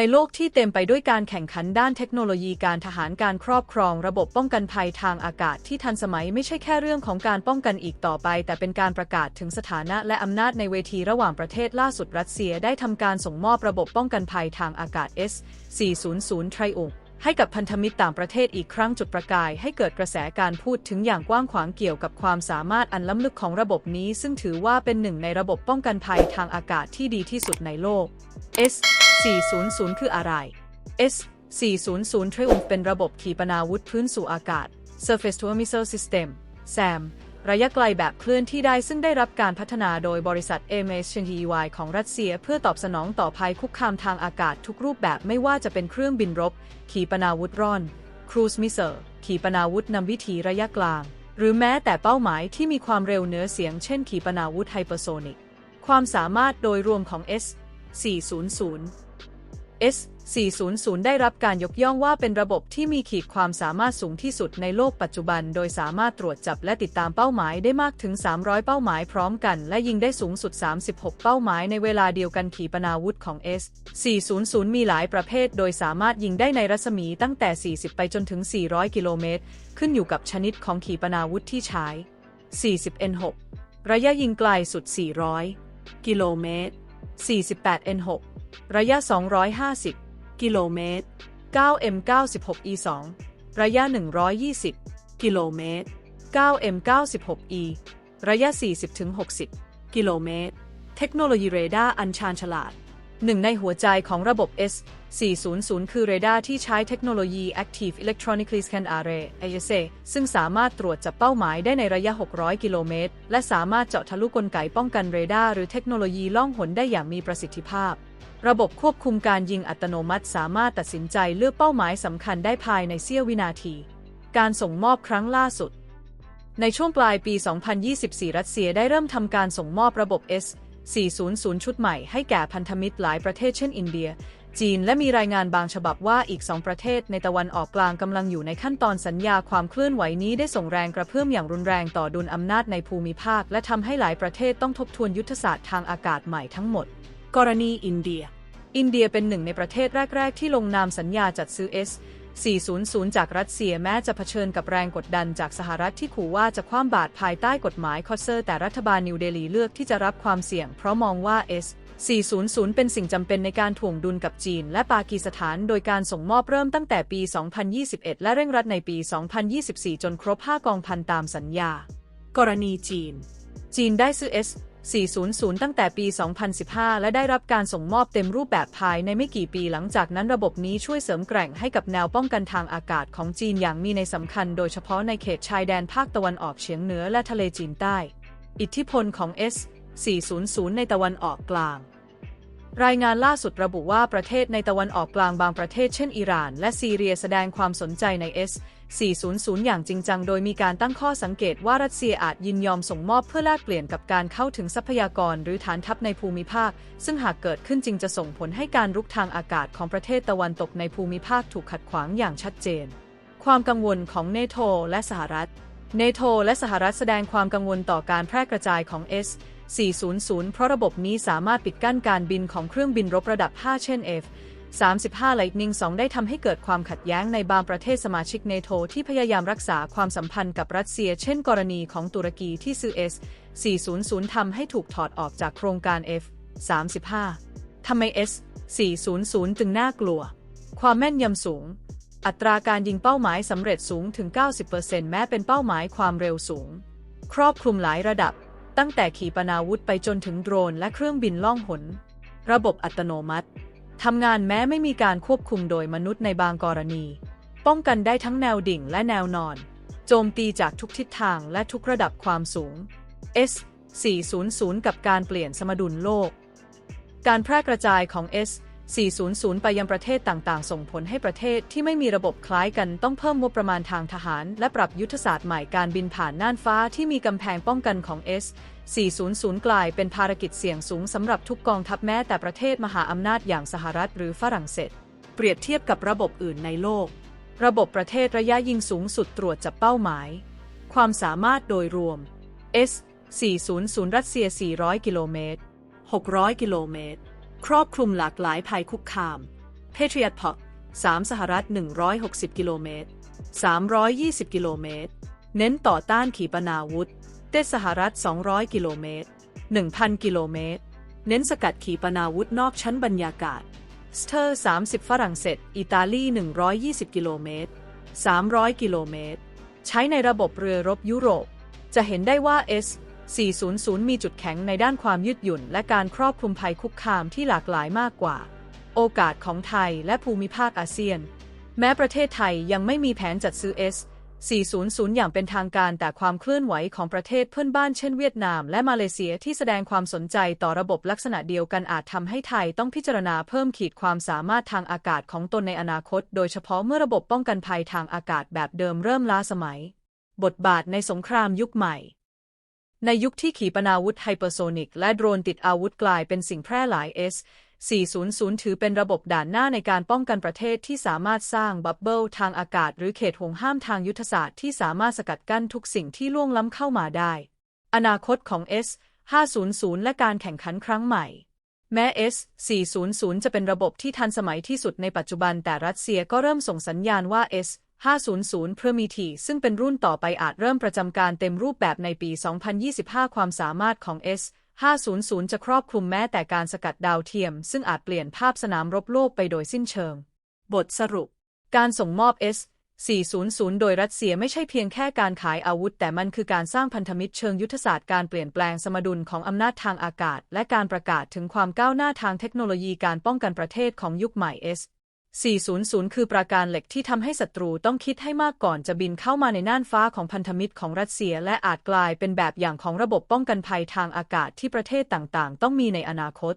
ในโลกที่เต็มไปด้วยการแข่งขันด้านเทคโนโลยีการทหารการครอบครอง ระบบป้องกันภัยทางอากาศที่ทันสมัยไม่ใช่แค่เรื่องของการป้องกันอีกต่อไป แต่เป็นการประกาศถึงสถานะและอำนาจในเวทีระหว่างประเทศล่าสุดรัสเซียได้ทำการส่งมอบระบบป้องกันภัยทางอากาศ S-400 Triumph ให้กับพันธมิตรต่างประเทศอีกครั้งจุดประกาย ให้เกิดกระแสการพูดถึงอย่างกว้างขวางเกี่ยวกับความสามารถอันล้ำลึกของระบบนี้ ซึ่งถือว่าเป็นหนึ่งในระบบป้องกันภัยทางอากาศที่ดีที่สุดในโลก S 400 คืออะไร S 400 Triumph เป็นระบบขีปนาวุธพื้นสู่อากาศ Surface to Air Missile System SAM ระยะไกลแบบเคลื่อนที่ได้ซึ่งได้รับการพัฒนาโดยบริษัท m s c h y ของรัสเซียเพื่อตอบสนองต่อภัยคุกคามทางอากาศทุกรูปแบบไม่ว่าจะเป็นเครื่องบินรบ ขีปนาวุธร่อน ครูซมิเซอร์ขีปนาวุธนำวิถีระยะกลาง หรือแม้แต่เป้าหมายที่มีความเร็วเหนือเสียงเช่นขีปนาวุธไฮเปอร์โซนิก ความสามารถโดยรวมของ S 400 S 400 ได้รับการยกย่องว่าเป็นระบบที่มีขีดความสามารถสูงที่สุดในโลกปัจจุบัน โดยสามารถตรวจจับและติดตามเป้าหมายได้มากถึง 300 เป้าหมายพร้อมกัน และยิงได้สูงสุด 36 เป้าหมายในเวลาเดียวกันขีปนาวุธของ S 400 มีหลายประเภท โดยสามารถยิงได้ในรัศมีตั้งแต่ 40 ไปจนถึง 400 กิโลเมตร ขึ้นอยู่กับชนิดของขีปนาวุธที่ใช้ 40 N6 ระยะยิงไกลสุด 400 กิโลเมตร 48 N6 ระยะ 250 กิโลเมตร 9M96E2 ระยะ 120 กิโลเมตร 9M96E ระยะ 40-60 กิโลเมตร เทคโนโลยีเรดาร์อันชาญฉลาด หนึ่งในหัวใจของระบบ S400 คือเรดาร์ที่ใช้เทคโนโลยี Active Electronically Scanned Array AESA ซึ่งสามารถตรวจจับเป้าหมายได้ในระยะ 600 กิโลเมตร และสามารถเจาะทะลุกลไกป้องกันเรดาร์หรือเทคโนโลยีล่องหนได้อย่างมีประสิทธิภาพ ระบบควบคุมการยิงอัตโนมัติสามารถตัดสินใจเลือกเป้าหมายสำคัญได้ภายในเสี้ยววินาที การส่งมอบครั้งล่าสุด ในช่วงปลายปี 2024 รัสเซียได้เริ่มทำการส่งมอบระบบ S 400 ชุดใหม่ให้แก่พันธมิตรหลายประเทศเช่นอินเดีย จีนและมีรายงานบางฉบับว่าอีกสองประเทศในตะวันออกกลางกำลังอยู่ในขั้นตอนสัญญาความเคลื่อนไหวนี้ได้ส่งแรงกระเพื่อมอย่างรุนแรงต่อดุลอำนาจในภูมิภาค และทำให้หลายประเทศต้องทบทวนยุทธศาสตร์ทางอากาศใหม่ทั้งหมด กรณีอินเดีย อินเดียเป็นหนึ่งในประเทศแรก ๆ ที่ลงนามสัญญาจัดซื้อ S 400 จากรัสเซียแม้จะเผชิญกับแรงกดดันจากสหรัฐที่ขู่ว่าจะคว่ำบาตรภายใต้กฎหมายคอสเซอร์แต่รัฐบาลนิวเดลีเลือกที่จะรับความเสี่ยงเพราะมองว่า S 400 เป็นสิ่งจำเป็นในการถ่วงดุลกับจีนและปากีสถาน โดยการส่งมอบเริ่มตั้งแต่ปี 2021 และเร่งรัดในปี 2024 จนครบ 5 กองพันตามสัญญา กรณีจีน จีนได้ซื้อ S 400 ตั้งแต่ปี 2015 และได้รับการส่งมอบเต็มรูปแบบภายในไม่กี่ปีหลังจากนั้นระบบนี้ช่วยเสริมแกร่งให้กับแนวป้องกันทางอากาศของจีนอย่างมีในสำคัญโดยเฉพาะในเขตชายแดนภาคตะวันออกเฉียงเหนือและทะเลจีนใต้ อิทธิพลของ S 400 ในตะวันออกกลาง รายงานล่าสุดระบุว่าประเทศในตะวันออกกลางบางประเทศเช่นอิหร่าน และซีเรียแสดงความสนใจใน S 400 อย่างจริงจัง โดยมีการตั้งข้อสังเกตว่ารัสเซียอาจยินยอมส่งมอบเพื่อแลกเปลี่ยนกับการเข้าถึงทรัพยากรหรือฐานทัพในภูมิภาค ซึ่งหากเกิดขึ้นจริงจะส่งผลให้การรุกทางอากาศของประเทศตะวันตกในภูมิภาคถูกขัดขวางอย่างชัดเจน ความกังวลของเนโธและสหรัฐเนโธและสหรัฐแสดงความกังวลต่อการแพร่กระจายของ S 400 เพราะระบบนี้สามารถปิดกั้นการบินของเครื่องบินรบระดับ 5 เช่น F 35 Lightning 2 ได้ทำให้เกิดความขัดแย้งในบางประเทศสมาชิกเนโธที่พยายามรักษาความสัมพันธ์กับรัสเซีย เช่นกรณีของตุรกีที่ซื้อ S 400ทำให้ถูกถอดออกจากโครงการ F 35ทำไม S 400จึงน่ากลัว ความแม่นยำสูง อัตราการยิงเป้าหมายสำเร็จสูงถึง 90%แม้เป็นเป้าหมายความเร็วสูง ครอบคลุมหลายระดับ ตั้งแต่ขีปนาวุธไปจนถึงโดรนและเครื่องบินล่องหน ระบบอัตโนมัติ ทำงานแม้ไม่มีการควบคุมโดยมนุษย์ในบางกรณี ป้องกันได้ทั้งแนวดิ่งและแนวนอน โจมตีจากทุกทิศทางและทุกระดับความสูง S 400 กับการเปลี่ยนสมดุลโลก การแพร่กระจายของ S 400 ไปยังประเทศต่างๆ ส่งผลให้ประเทศที่ไม่มีระบบคล้ายกันต้องเพิ่มงบประมาณทางทหาร และปรับยุทธศาสตร์ใหม่การบินผ่านน่านฟ้าที่มีกำแพงป้องกันของ S 400 กลายเป็นภารกิจเสี่ยงสูงสำหรับทุกกองทัพแม้แต่ประเทศมหาอำนาจอย่างสหรัฐหรือฝรั่งเศส เปรียบเทียบกับระบบอื่นในโลก ระบบประเทศระยะยิงสูงสุดตรวจจับเป้าหมาย ความสามารถโดยรวม S 400 รัสเซีย 400 กิโลเมตร 600 กิโลเมตร ครอบคลุมหลากหลายภัยคุกคาม Patriot p o 3สหรัฐ 160 กิโลเมตร 320 กิโลเมตร เน้นต่อต้านขีปนาวุธเตสหรัฐ 200 กิโลเมตร 1,000 กิโลเมตร เน้นสกัดขีปนาวุธนอกชั้นบรรยากาศสเตอร์ 30 ฝรั่งเศส อิตาลี 120 กิโลเมตร 300 กิโลเมตร ใช้ในระบบเรือรบยุโรป จะเห็นได้ว่า S 400 มีจุดแข็งในด้านความยืดหยุ่น และการครอบคลุมภัยคุกคามที่หลากหลายมากกว่า โอกาสของไทยและภูมิภาคอาเซียน แม้ประเทศไทยยังไม่มีแผนจัดซื้อ S 400 อย่างเป็นทางการแต่ความเคลื่อนไหวของประเทศเพื่อนบ้านเช่นเวียดนามและมาเลเซียที่แสดงความสนใจต่อระบบลักษณะเดียวกันอาจทำให้ไทยต้องพิจารณาเพิ่มขีดความสามารถทางอากาศของตนในอนาคต โดยเฉพาะเมื่อระบบป้องกันภัยทางอากาศแบบเดิมเริ่มล้าสมัย บทบาทในสงครามยุคใหม่ ในยุคที่ขีปนาวุธไฮเปอร์โซนิกและโดรนติดอาวุธกลายเป็นสิ่งแพร่หลาย S 400 ถือเป็นระบบด่านหน้าในการป้องกันประเทศที่สามารถสร้างบับเบิลทางอากาศหรือเขตห่วงห้ามทางยุทธศาสตร์ที่สามารถสกัดกั้นทุกสิ่งที่ล่วงล้ำเข้ามาได้ อนาคตของ S 500 และการแข่งขันครั้งใหม่ แม้ S 400จะเป็นระบบที่ทันสมัยที่สุดในปัจจุบันแต่รัสเซียก็เริ่มส่งสัญญาณว่า S 500 p r o m e t h e ซึ่งเป็นรุ่นต่อไปอาจเริ่มประจำการเต็มรูปแบบในปี 2025 ความสามารถของ S 500 จะครอบคลุมแม้แต่การสกัดดาวเทียม ซึ่งอาจเปลี่ยนภาพสนามรบโลกไปโดยสิ้นเชิง บทสรุป การส่งมอบ S 400 โดยรัสเซียไม่ใช่เพียงแค่การขายอาวุธ แต่มันคือการสร้างพันธมิตรเชิงยุทธศาสตร์การเปลี่ยนแปลงสมดุลของอำนาจทางอากาศ และการประกาศถึงความก้าวหน้าทางเทคโนโลยีการป้องกันประเทศของยุคใหม่ S 400 คือปราการเหล็กที่ทำให้ศัตรูต้องคิดให้มากก่อนจะบินเข้ามาในน่านฟ้าของพันธมิตรของรัสเซีย และอาจกลายเป็นแบบอย่างของระบบป้องกันภัยทางอากาศที่ประเทศต่างๆ ต้องมีในอนาคต